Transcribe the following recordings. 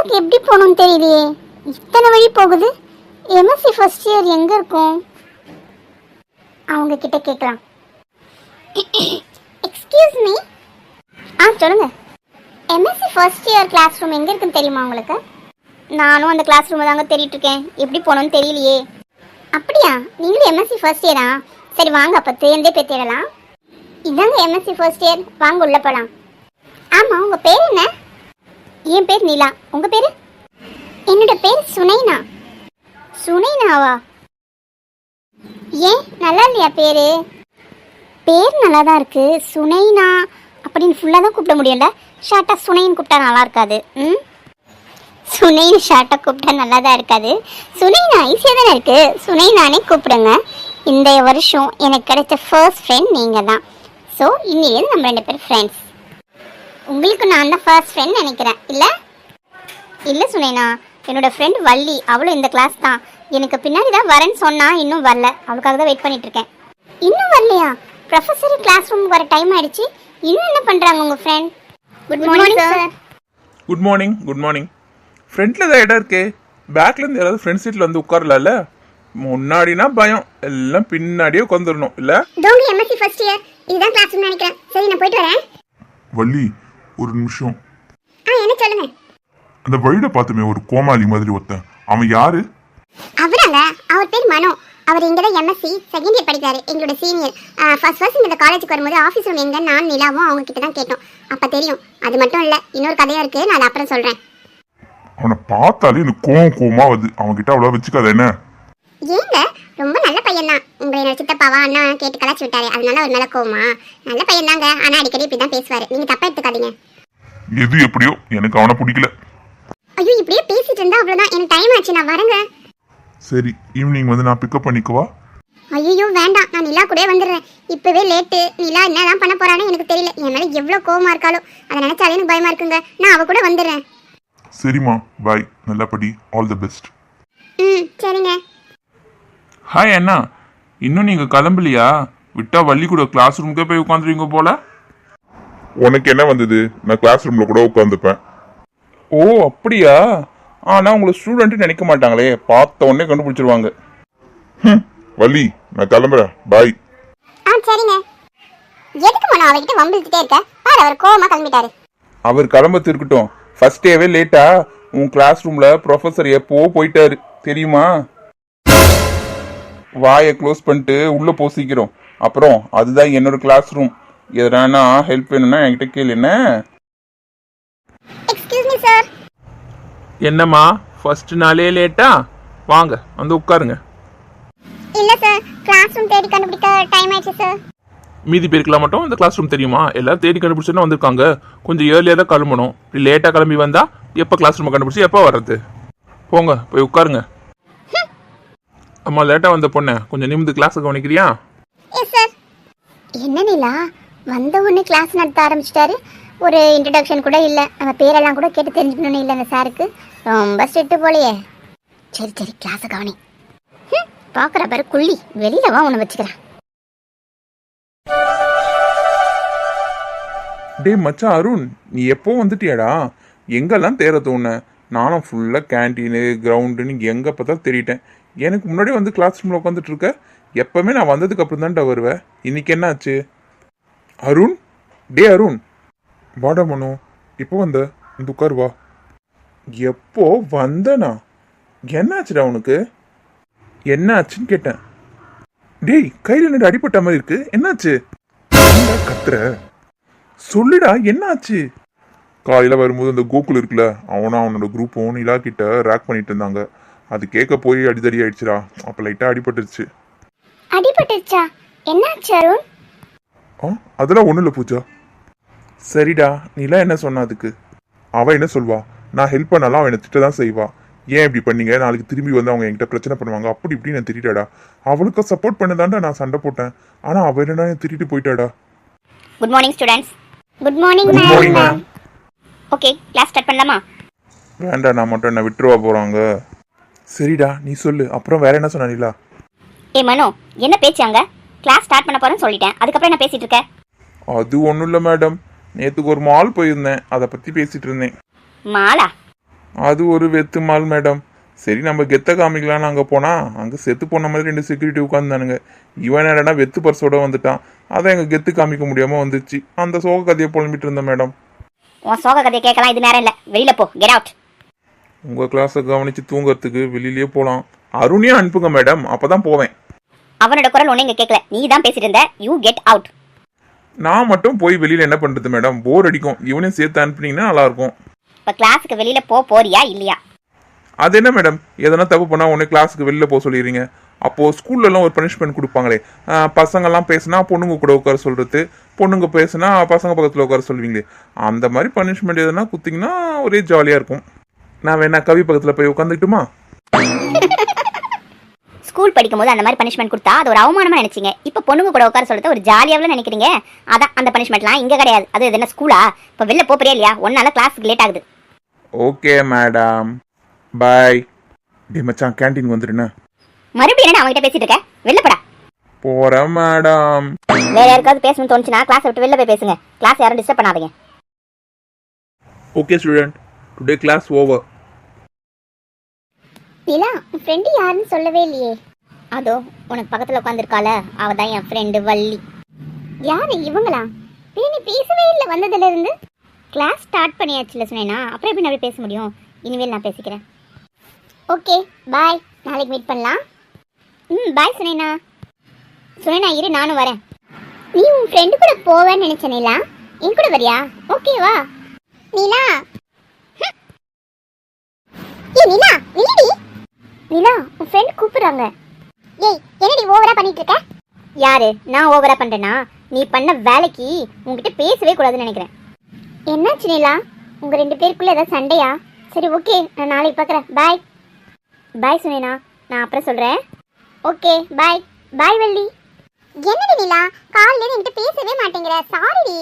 எம்எஸ்க்கு எப்படி போகணும்னு தெரியலையே. இத்தனை வழி போகுது. எம்எஸ்சி ஃபர்ஸ்ட் இயர் எங்கே இருக்கும்? அவங்க கிட்ட கேட்கலாம். எக்ஸ்கியூஸ் மீ ஆ சொல்லுங்க. MSc first year class room எங்கே இருக்குன்னு தெரியுமா உங்களுக்கு? நானும் அந்த கிளாஸ் ரூம் தாங்க தேடிட்டு இருக்கேன் எப்படி போகணும்னு தெரியலையே. அப்படியா? நீங்களும் எம்எஸ்சி ஃபர்ஸ்ட் இயரா சரி வாங்க அப்போ தேர்ந்தே போய் தேடலாம் இதாங்க எம்எஸ்சி ஃபர்ஸ்ட் இயர் வாங்க உள்ள போகலாம் ஆமாம் உங்கள் பேர் என்ன? என் பேர் நிலா. உங்க பேரு? என்னோட பேர் சுனைனா. சுனைனாவா? ஏன் நல்லா இல்லையா பேரு? பேர் நல்லா தான் இருக்கு. சுனைனா அப்படின்னு ஃபுல்லாக தான் கூப்பிட முடியும்ல? ஷார்ட்டாக சுனைன்னு கூப்பிட்டா நல்லா இருக்காது. ம்? சுனைன்னு ஷார்ட்டாக கூப்பிட்டா நல்லா தான் இருக்காது. சுனைனா ஈஸியாக தானே இருக்கு? சுனைனானே கூப்பிடுங்க. இந்த வருஷம் எனக்கு கிடைச்ச ஃபர்ஸ்ட் ஃப்ரெண்ட் நீங்கள் தான் ஸோ இன்னிலேருந்து நம்ம ரெண்டு பேரும் ஃப்ரெண்ட்ஸ் உங்களுக்கு நான் தான் ஃபர்ஸ்ட் ஃப்ரெண்ட் நினைக்கிறேன். இல்லை? இல்லை சுனைனா என்னோட ஃப்ரெண்ட் வள்ளி அவளும் இந்த கிளாஸ் தான். எனக்கு பின்னாடி தான் வரேன்னு சொன்னா இன்னும் வரல. அவளுக்காக தான் வெயிட் பண்ணிட்டு இருக்கேன். இன்னும் வரலையா? ப்ரொஃபஸர் கிளாஸ் ரூம் வர டைம் ஆயிடுச்சு. இன்னும் என்ன பண்றாங்க உங்க friend good morning sir good morning good morning ஃப்ரண்ட்டில் தான் இடம் இருக்கே. பேக்ல இருந்து யாராவது ஃப்ரண்ட் சீட்டில் வந்து உட்காரலாம்ல? முன்னாடினா பயம். எல்லாம் பின்னாடியே உட்காந்துடணும் இல்லை? டோங்கி எம்எஸ்சி ஃபர்ஸ்ட் இயர் இதுதான் கிளாஸ் நினைக்கிறேன். சரி நான் போயிட்டு வரேன். வள்ளி ஒரு நிமிஷம். என்ன சொல்லுங்க? அந்த வழியில பார்த்துமே ஒரு கோமாளி மாதிரி ஒருத்தன். அவன் யாரு? அவராங்க. அவர் பேர் மனோ. அவர் இங்கே தான் எம்எஸ்சி செகண்ட் இயர் படிக்கிறாரு. எங்களோட சீனியர் ஃபர்ஸ்ட் ஃபர்ஸ்ட் இந்த காலேஜுக்கு வரும்போது ஆஃபீஸ் ரூம் எங்க? நான் நிலாவும் அவங்க கிட்ட தான் கேட்டோம். அப்போ தெரியும். அது மட்டும் இல்லை இன்னொரு கதையும் இருக்கு. நான் அதை அப்புறம் சொல்கிறேன் அவனை பார்த்தாலே எனக்கு கோவம் கோவமா வருது. அவன் கிட்ட அவ்வளோ வச்சுக்காத என்ன? ஏங்க ரொம்ப நல்ல பையன் தான். உங்களை என்னோட சித்தப்பாவா அண்ணா கேட்டு கலாச்சி விட்டாரு. அதனால ஒரு நல்ல கோவமா? நல்ல பையன் தாங்க. ஆனா அடிக்கடி இப்படி தான் பேசுவாரு. நீங்க தப்பா எடுத்துக்காதீங்க. எது எப்படியோ எனக்கு அவனை பிடிக்கல. ஐயோ இப்படியே பேசிட்டு இருந்தா அவ்வளவுதான். எனக்கு டைம் ஆச்சு நான் வரேங்க. சரி ஈவினிங் வந்து நான் பிக்கப் பண்ணிக்கவா? ஐயோ வேண்டாம். நான் நிலா கூட வந்துடுறேன். இப்பவே லேட்டு நிலா என்னதான் பண்ண போறானே எனக்கு தெரியல. என் மேல எவ்வளவு கோவமா இருக்காளோ. அதை நினைச்சாலே எனக்கு பயமா இருக்குங்க. நான் அவ கூட வந்துடுறேன். சரிம்மா பாய் நல்லா படி. ஆல் தி பெஸ்ட் ம் சரிங்க. ஹாய் அண்ணா. இன்னும் நீங்கள் கிளம்பலையா? விட்டா வள்ளி கூட கிளாஸ் ரூமுக்கே போய் உட்காந்துருவீங்க போல. உனக்கு என்ன வந்தது? நான் கிளாஸ் ரூம்ல கூட உட்காந்துப்பேன் ஓ அப்படியா? ஆனால் உங்களை ஸ்டூடெண்ட்டு நினைக்க மாட்டாங்களே. பார்த்த உடனே கண்டுபிடிச்சிருவாங்க. வள்ளி நான் கிளம்புறேன். பாய் ஆ சரிங்க. எதுக்கு மனோ அவகிட்ட வம்பிழுத்துட்டே இருக்க? பாரு அவர் கோவமா கிளம்பிட்டாரு. அவர் கிளம்பத்து இருக்கட்டும். ஃபர்ஸ்ட் டேவே லேட்டா உன் கிளாஸ் ரூம்ல ப்ரொஃபசர் எப்போ போயிட்டாரு? தெரியுமா? வாயை க்ளோஸ் பண்ணிட்டு உள்ள போ சீக்கிரம் அப்புறம் அதுதான் என்னோட கிளாஸ் ரூம் எதனா ஹெல்ப் வேணும்னா என்கிட்ட கேளு என்ன? எக்ஸ்கியூஸ் மீ சார் என்னம்மா ஃபர்ஸ்ட் நாளே லேட்டா வாங்க வந்து உட்காருங்க. இல்ல சார் கிளாஸ் ரூம் தேடி கண்டுபிடிக்க டைம் ஆயிடுச்சு சார் மீதி பேருக்குலாம் மட்டும் இந்த கிளாஸ் ரூம் தெரியுமா? எல்லாரும் தேடி கண்டுபிடிச்சுன்னா வந்திருக்காங்க. கொஞ்சம் ஏர்லியாக தான் கிளம்பணும். இப்படி லேட்டாக கிளம்பி வந்தா எப்போ கிளாஸ் ரூமை கண்டுபிடிச்சி எப்போ வர்றது? போங்க போய் உட்காருங்க. அம்மா லேட்டாக வந்த பொண்ணு கொஞ்சம் நிமிந்து கிளாஸை கவனிக்கிறியா? எஸ் சார் என்ன நிலா? வந்த உடனே கிளாஸ் நடத்த ஆரம்பிச்சிட்டாரு. ஒரு இன்ட்ரடக்ஷன் கூட இல்லை. நம்ம பேரெல்லாம் கூட கேட்டு தெரிஞ்சுக்கணும்னு இல்லை அந்த சாருக்கு ரொம்ப ஸ்ட்ரிக்ட் போலையே. சரி சரி கிளாஸை கவனி. பார்க்குற பாரு குள்ளி. வெளியில வா உன்னை வச்சுக்கிறேன். டேய் மச்சான் அருண் நீ எப்போ வந்துட்டியாடா? எங்கெல்லாம் தேர தோண? நானும் ஃபுல்லாக கேன்டீனு கிரவுண்டுன்னு எங்கே பார்த்தாலும் தேடிட்டேன் எனக்கு முன்னாடி வந்து கிளாஸ் ரூமில் உட்காந்துட்டு இருக்க. எப்பவுமே நான் வந்ததுக்கு அப்புறம் தான்டா வருவேன் இன்னைக்கு என்ன ஆச்சு அருண்? டே அருண். வாடா மனோ இப்போ வந்த? வந்து உட்காரு வா. எப்போ வந்தனா? என்னாச்சுடா உனக்கு? என்ன ஆச்சுன்னு கேட்டேன். டேய் கையில் என்னடா அடிபட்ட மாதிரி இருக்கு? என்னாச்சு? கத்துற? சொல்லுடா என்னாச்சு? காலையில் வரும்போது அந்த கோகுல் இருக்குல்ல அவனும் அவனோட குரூப்பும் நிலா கிட்ட ரேக் பண்ணிட்டு இருந்தாங்க. அது கேட்க போய் அடிதடி ஆயிடுச்சுடா. அப்போ லைட்டாக அடிபட்டுருச்சு. அடிபட்டுச்சா என்னாச்சு அருண்? ஆ அதெல்லாம் ஒன்றும் இல்லை பூஜா. சரிடா நிலா என்ன சொன்னா அதுக்கு? அவ என்ன சொல்வா? நான் ஹெல்ப் பண்ணாலும் அவன் திட்ட தான் செய்வா. ஏன் இப்படி பண்ணீங்க? நாளைக்கு திரும்பி வந்து அவங்க என்கிட்ட பிரச்சனை பண்ணுவாங்க. அப்படி இப்படி நான் திட்டாடா அவளுக்கு சப்போர்ட் பண்ணதாண்டா நான் சண்டை போட்டேன். ஆனா அவ என்னடா திட்டிட்டு போயிட்டாடா? Good morning students good morning. Okay class start பண்ணலாமா? வேண்டாம் நான் மட்டும் என்ன விட்டுருவா போறாங்க. சரிடா நீ சொல்லு. அப்புறம் வேற என்ன சொன்ன நிலா? ஏ மனோ என்ன பேச்சு அங்க? கிளாஸ் ஸ்டார்ட் பண்ண போறேன்னு சொல்லிட்டேன். அதுக்கப்புறம் என்ன பேசிட்டு இருக்க? அது ஒன்றும் இல்லை மேடம் நேற்றுக்கு ஒரு மால் போயிருந்தேன். அதை பற்றி பேசிட்டு இருந்தேன். மாலா அது ஒரு வெத்து மால் மேடம் சரி நம்ம கெத்த காமிக்கலாம்னு அங்கே போனால் அங்கே செத்து போன மாதிரி ரெண்டு செக்யூரிட்டி உட்காந்துதானுங்க இவன் என்னடா வெத்து பர்ஸோட வந்துட்டான்? அதை எங்கள் கெத்து காமிக்க முடியாமல் வந்துச்சு. அந்த சோக கதையை புலம்பிட்டு இருந்தேன் மேடம் உன் சோக கதையை கேட்கலாம். இது நேரம் இல்லை. வெளியில போ. கெட் அவுட் உங்கள் கிளாஸை கவனித்து தூங்குறதுக்கு வெளியிலேயே போகலாம் அருணையும் அனுப்புங்க மேடம் அப்போ தான் போவேன். அவனோட குரல் ஒன்றும் இங்கே கேட்கல நீ தான் பேசிட்டு இருந்த. யூ கெட் அவுட் நான் மட்டும் போய் வெளியில் என்ன பண்ணுறது மேடம் போர் அடிக்கும். இவனையும் சேர்த்து அனுப்புனீங்கன்னா நல்லாயிருக்கும். இப்போ கிளாஸுக்கு வெளியில போ போறியா இல்லையா? அது என்ன மேடம் எதனா தப்பு பண்ணால் உடனே கிளாஸுக்கு வெளில போக சொல்லிடுறீங்க. அப்போது ஸ்கூல்லலாம் ஒரு பனிஷ்மெண்ட் கொடுப்பாங்களே. ஆஹ் பசங்கெல்லாம் பேசுனா பொண்ணுங்க கூட உட்கார சொல்கிறது பொண்ணுங்க பேசுனா பசங்க பக்கத்தில் உட்கார சொல்லுவீங்களே அந்த மாதிரி பனிஷ்மெண்ட் எதுனா குத்திங்கன்னா ஒரே ஜாலியாக இருக்கும். நான் வேணா கவி பக்கத்தில் போய் உட்காந்துக்கிட்டுமா? ஸ்கூல் படிக்கும்போது அந்த மாதிரி பனிஷ்மெண்ட் கொடுத்தா அது ஒரு அவமானமா நினைச்சீங்க. இப்போ பொண்ணுங்க கூட உட்கார சொல்றது ஒரு ஜாலியாவில் நினைக்கிறீங்க. அதான் அந்த பனிஷ்மெண்ட்லாம் இங்கே கிடையாது. அது என்ன ஸ்கூலா இப்போ வெளில போறியா இல்லையா? ஒன்னால கிளாஸுக்கு லேட் ஆகுது. ஓகே மேடம் பாய் டே மச்சான் கேன்டீன் வந்துடுண்ணே மறுபடியும் என்ன அவங்ககிட்ட பேசிட்டு இருக்க? வெளில போடா. போகிறேன் மேடம் வேற யாருக்காவது பேசணும்னு தோணுச்சுன்னா கிளாஸ் விட்டு வெளில போய் பேசுங்க. கிளாஸ் யாரும் டிஸ்டர்ப் பண்ணாதீங்க. Okay student today class over Nila உன் ஃப்ரெண்டு யாருன்னு சொல்லவே இல்லையே. அதோ உனக்கு பக்கத்தில் உட்காந்துருக்கால அவ தான் என் ஃப்ரெண்டு வள்ளி. யாரு இவங்களா? நீ பேசவே இல்லை வந்ததுலேருந்து கிளாஸ் ஸ்டார்ட் பண்ணியாச்சுல சொன்னேனா அப்புறம் எப்படி நான் பேச முடியும்? இனிமேல் நான் பேசிக்கிறேன். ஓகே பாய் நாளைக்கு மீட் பண்ணலாம். ம் பாய் சுனேனா. சுனேனா இரு நானும் வரேன். நீ உன் ஃப்ரெண்டு கூட போவேன்னு நினைச்ச நிலா? என் கூட வரியா? ஓகேவா நிலா. ஏ நிலா நீடி நிலா உன் ஃப்ரெண்ட் கூப்பிடுறாங்க. ஏய் என்னடி ஓவரா பண்ணிட்டு இருக்க யாரு? நான் ஓவரா பண்றேனா? நீ பண்ண வேலைக்கு உன்கிட்ட பேசவே கூடாதுன்னு நினைக்கிறேன். என்னாச்சு நிலா? உங்க ரெண்டு பேருக்குள்ள ஏதாவது சண்டையா? சரி ஓகே நான் நாளைக்கு பார்க்குறேன் பாய் பாய் சுனேனா. நான் அப்புறம் சொல்றேன். Okay bye bye Valli. என்னடி நிலா? காலையில என்கிட்ட பேசவே மாட்டேங்கிற. சாரிடி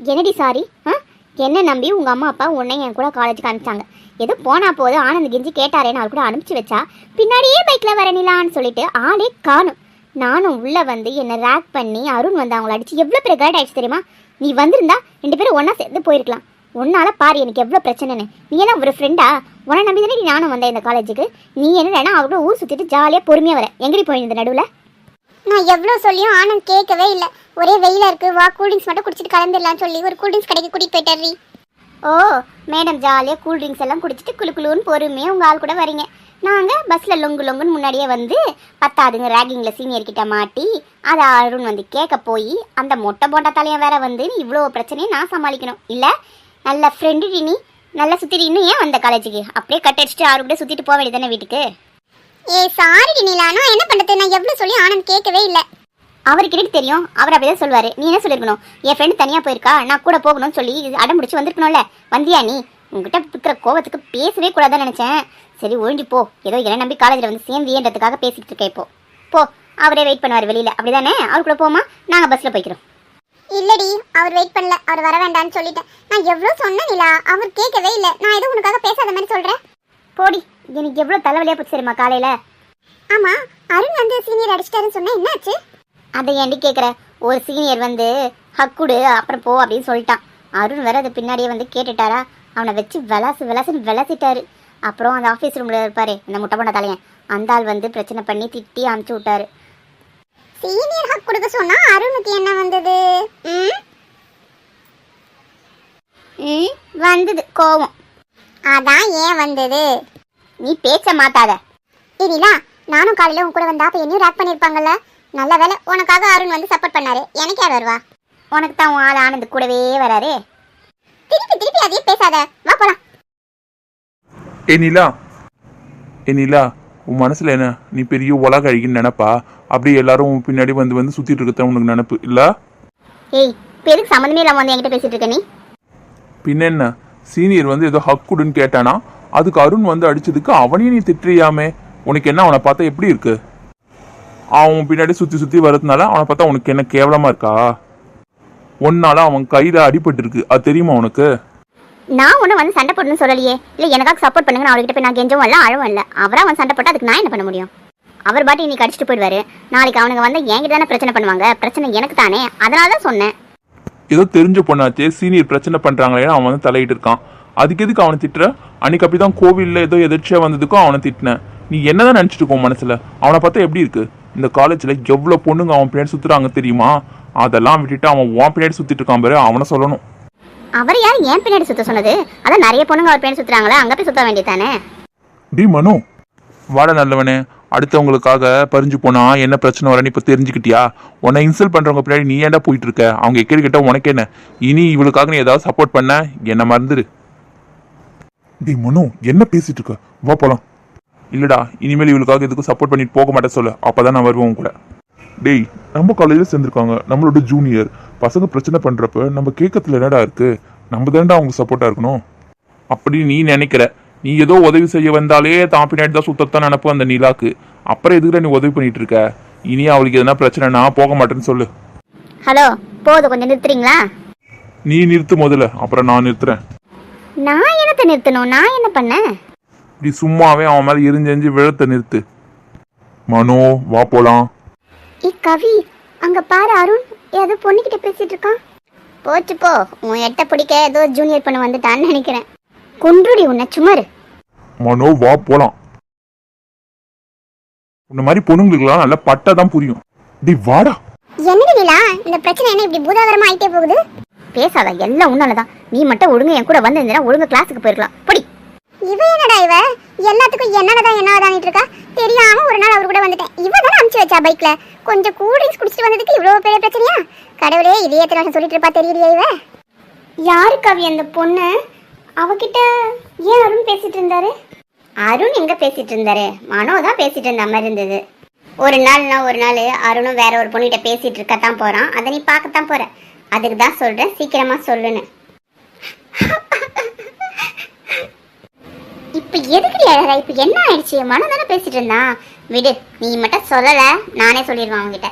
என்னடி சாரி ஆ? என்ன நம்பி உங்கள் அம்மா அப்பா உன்னை என் கூட காலேஜுக்கு அனுப்பிச்சாங்க? ஏதோ போனா போது ஆனந்த் கெஞ்சி கேட்டாரேன்னு அவர் கூட அனுப்பிச்சு வச்சா பின்னாடியே பைக்கில் வர நிலான்னு சொல்லிட்டு ஆளே காணும். நானும் உள்ளே வந்து என்னை ரேக் பண்ணி அருண் வந்து அவங்கள அடிச்சு எவ்வளோ பெரிய கைட் ஆகிடுச்சு தெரியுமா? நீ வந்திருந்தா ரெண்டு பேரும் ஒன்றா சேர்ந்து போயிருக்கலாம். உன்னால் பாரு எனக்கு எவ்வளோ பிரச்சனைன்னு. நீ எல்லாம் ஒரு ஃப்ரெண்டா உன்னை நம்பி தானே நானும் வந்தேன் இந்த காலேஜுக்கு நீ என்னடா அவரோட ஊர் சுற்றிட்டு ஜாலியாக பொறுமையாக வர. எங்கடி போயிருந்த நடுவில்? நான் எவ்வளோ சொல்லியும் ஆனந்த் கேட்கவே இல்லை. ஒரே வெயிலாக இருக்குது வா கூல்ட்ரிங்க்ஸ் மட்டும் குடிச்சிட்டு கிளம்பிடலாம்னு சொல்லி ஒரு கூல்ட்ரிங்க்ஸ் கடைக்கு கூட்டிகிட்டு போயிட்டாரி ஓ மேடம் ஜாலியாக கூல்ட்ரிங்க்ஸ் எல்லாம் குடிச்சிட்டு குளு குளுன்னு பொறுமையாக உங்கள் ஆள் கூட வரீங்க. நாங்கள் பஸ்ஸில் லொங்கு லொங்குன்னு முன்னாடியே வந்து பத்தாதுங்க ரேகிங்கில் சீனியர் கிட்ட மாட்டி அதை அருண் வந்து கேட்க போய் அந்த மொட்டை போண்டா தலையை வேற வந்து இவ்வளோ பிரச்சனையை நான் சமாளிக்கணும். இல்லை நல்ல ஃப்ரெண்டு நீ நல்லா சுற்றிட்டு இன்னும் ஏன் வந்த காலேஜுக்கு அப்படியே கட் அடிச்சுட்டு ஆறு கூட சுற்றிட்டு போக வேண்டியதானே வீட்டுக்கு? ஏ சாரி நிலா நான் என்ன பண்றது? நான் எவ்வளோ சொல்லி ஆனந்த் கேட்கவே இல்லை. அவருக்கு தெரியும். அவர் அப்படிதான் சொல்லுவாரு. நீ என்ன சொல்லிருக்கணும்? என் ஃப்ரெண்டு தனியா போயிருக்கா? நான் கூட போகணும்னு சொல்லி அடம் முடிச்சு வந்திருக்கணும்ல. வந்தியா நீ? உங்ககிட்ட இருக்கிற கோவத்துக்கு பேசவே கூடாதுன்னு நினைச்சேன். சரி ஒழிஞ்சு போ. ஏதோ என்ன நம்பி காலேஜில் வந்து சேர்ந்தியன்றதுக்காக பேசிட்டு இருக்கேன் இப்போ. போ. அவரே வெயிட் பண்ணுவார் வெளியில. அப்படிதானே? அவர் கூட போமா நாங்க பஸ்ல போய்க்கிறோம். இல்லடி அவர் வெயிட் பண்ணல. அவர் வர வேண்டாம்னு சொல்லிட்டேன். நான் எவ்வளோ சொன்னேன் நிலா? அவர் கேட்கவே இல்லை. நான் எதுவும் உனக்காக பேசாத மாதிரி சொல்கிறேன் போடி. எனக்கு எவ்வளவு தலைவலியா போச்சு தெரியுமா காலையில? ஆமா அருண் வந்து சீனியர் அடிச்சிட்டாருன்னு சொன்னா என்னாச்சு? அதை ஏன்டி கேட்குற ஒரு சீனியர் வந்து ஹக்குடு அப்புறம் போ அப்படின்னு சொல்லிட்டான். அருண் வேற அது பின்னாடியே வந்து கேட்டுட்டாரா? அவனை வச்சு விளாசு விளாசுன்னு விளாசிட்டாரு. அப்புறம் அந்த ஆஃபீஸ் ரூமில் இருப்பாரு இந்த முட்டை பண்ண தலையன். அந்த ஆள் வந்து பிரச்சனை பண்ணி திட்டி அனுப்பிச்சு விட்டாரு. சீனியர் ஹக் கொடுக்க சொன்னா அருணுக்கு என்ன வந்தது? வந்தது கோவம். அதான் ஏன் வந்தது? நீ பேச்ச மாத்தாத. இனிலா நானும் காலையில உன் கூட வந்தா அப்ப என்னையும் ரேக் பண்ணிருப்பாங்கல்ல? நல்ல வேலை உனக்காக அருண் வந்து சப்போர்ட் பண்ணாரு. எனக்கு யார் வருவா உனக்கு தான் உன் ஆள் ஆனந்த் கூடவே வராரே. திருப்பி திருப்பி அதையே பேசாத. வா போலாம். ஏ நிலா ஏ நிலா உன் மனசுல என்ன? நீ பெரிய உலக அழகின்னு நினைப்பா? அப்படியே எல்லாரும் உன் பின்னாடி வந்து வந்து சுத்திட்டு இருக்கிறத உனக்கு நினப்பு இல்ல? ஏய் எதுக்கு சம்மந்தமே இல்லாமல் வந்து என்கிட்ட பேசிட்டு இருக்க நீ? பின்ன என்ன? சீனியர் வந்து ஏதோ ஹக்குடுன்னு கேட்டானா? அதுக்கு அருண் வந்து அடிச்சதுக்கு அவனையும் நீ திட்டுறியாமே? உனக்கு என்ன அவனை பார்த்தா எப்படி இருக்கு? அவன் பின்னாடி சுத்தி சுத்தி வரதுனால அவனை பார்த்தா உனக்கு என்ன கேவலமா இருக்கா? ஒன்னால அவன் கையில அடிபட்டு இருக்கு அது தெரியுமா உனக்கு? நான் ஒன்றும் வந்து சண்டை போடணும்னு சொல்லலையே. இல்லை எனக்காக சப்போர்ட் பண்ணுங்க நான் அவர்கிட்ட போய் நான் கெஞ்சவும் இல்லை அழவும் இல்லை. அவரா அவன் சண்டை போட்டா அதுக்கு நான் என்ன பண்ண முடியும்? அவர் பாட்டி இன்னைக்கு அடிச்சுட்டு போயிடுவாரு. நாளைக்கு அவனுங்க வந்து என்கிட்ட தானே பிரச்சனை பண்ணுவாங்க. பிரச்சனை எனக்கு தானே. அதனால தான் சொன்னேன். ஏதோ தெரிஞ்ச பொண்ணாச்சே சீனியர் பிரச்சனை பண்றாங்களே அவன் வந்து தலையிட்டு இருக்கான். அதுக்கு எதுக்கு அவனை திட்டுற? அன்னைக்கு அப்படிதான் கோவில்ல ஏதோ எதிர்ச்சியா வந்ததுக்கும் அவனை திட்டினேன். நீ என்னதான் நினைச்சிட்டு இருக்கோ மனசுல? அவனை பார்த்தா எப்படி இருக்கு? இந்த காலேஜ்ல எவ்வளவு பொண்ணுங்க அவன் பின்னாடி சுத்துறாங்க தெரியுமா? அதெல்லாம் விட்டுட்டு அவன் உன் பின்னாடி சுத்திட்டு இருக்கான் பாரு அவனை சொல்லணும். அவர் யார் ஏன் பின்னாடி சுத்த சொன்னது? அதான் நிறைய பொண்ணுங்க அவர் பின்னாடி சுத்துறாங்களே அங்க போய் சுத்த வேண்டியதானே டி மனோ வாட நல்லவனே. அடுத்தவங்களுக்காக பறிஞ்சு போனா என்ன பிரச்சனை வரன்னு இப்ப தெரிஞ்சுக்கிட்டியா? உன்னை இன்சல்ட் பண்றவங்க பின்னாடி நீ ஏன்டா போயிட்டு இருக்க? அவங்க எக்கேடு கிட்ட உனக்கு என்ன? இனி இவளுக்காக நீ ஏதாவது சப்போர்ட் பண்ண? என்ன மறந்துரு. டி மனோ என்ன பேசிட்டு இருக்க வா போலாம். இல்லடா இனிமேல் இவளுக்காக எதுக்கும் சப்போர்ட் பண்ணிட்டு போக மாட்டேன் சொல்லு. அப்பதான் நான் வருவேன் உன் கூட டேய் நம்ம காலேஜில் சேர்ந்துருக்காங்க. நம்மளோட ஜூனியர் பசங்க பிரச்சனை பண்றப்ப நம்ம கேட்கறதுல என்னடா இருக்கு? நம்ம தான்டா அவங்க சப்போர்ட்டா இருக்கணும். அப்படி நீ நினைக்கிற நீ ஏதோ உதவி செய்ய வந்தாலே தான் பின்னாடி தான் சுத்தத்தான் நினப்பு அந்த நிலாக்கு. அப்புறம் எதுக்குடா நீ உதவி பண்ணிட்டு இருக்க இனி அவளுக்கு எதனா பிரச்சனைனா போக மாட்டேன்னு சொல்லு. ஹலோ போதும் கொஞ்சம் நிறுத்துறீங்களா? நீ நிறுத்து முதல்ல அப்புறம் நான் நிறுத்துறேன். நான் என்னத்தை நிறுத்தணும்? நான் என்ன பண்ணேன் இப்படி சும்மாவே அவன் மேலே எரிஞ்சு எரிஞ்சு விழத்தை நிறுத்து. மனோ வா போலாம். ஏ கவி அங்க பாரு அருண் ஏதோ பொண்ணுகிட்ட பேசிட்டு இருக்கான். போச்சு போ. உன் எட்ட பிடிக்க ஏதோ ஜூனியர் பண்ண வந்துட்டான்னு நினைக்கிறேன். குன்றுடி உன்னை சுமாரு மனோ வா போலாம். உன்ன மாதிரி பொண்ணுங்களுக்குலாம் நல்லா பட்டா தான் புரியும். டி வாடா. என்னடி நிலா இந்த பிரச்சனை என்ன இப்படி பூதாகரமா ஆயிட்டே போகுது? பேசாத எல்லாம் உன்னாலதான். நீ மட்டும் ஒழுங்கு என் கூட வந்திருந்தா ஒழுங்கு கிளாஸுக்கு போயிருக்கலாம். பொடி. இவ என்னடா இவ? எல்லாத்துக்கும் என்னதான் என்னதானிட்டு இருக்கா? தெரியாம ஒரு நாள் அவர் கூட வந்துட்டேன். இவ தானே அமுச்சு வச்சா பைக்ல கொஞ்சம் கூல் ட்ரிங்க்ஸ் குடிச்சிட்டு வந்ததுக்கு இவ்வளவு பெரிய பிரச்சனையா? கடவுளே இதே எத்தனை வருஷம் சொல்லிட்டு இருப்பா தெரியலையா இவ? யாரு கவி அந்த பொண்ணு? அவகிட்ட ஏன் அருண் பேசிட்டு இருந்தாரு? அருண் எங்க பேசிட்டு இருந்தாரு? மனோ தான் பேசிட்டு இருந்த மாதிரி இருந்தது. ஒரு நாள்னா ஒரு நாள் அருணும் வேற ஒரு பொண்ணுகிட்ட பேசிட்டு இருக்கத்தான் போறான். அதை நீ பார்க்கத்தான் போற. அதுக்கு தான் சொல்றேன். சீக்கிரமா சொல்லுன்னு. இப்ப எதுக்கு அழகா? இப்ப என்ன ஆயிடுச்சு? மனம் தானே பேசிட்டு இருந்தான். விடு நீ மட்டும் சொல்லலை. நானே சொல்லிடுவேன் அவன்கிட்ட.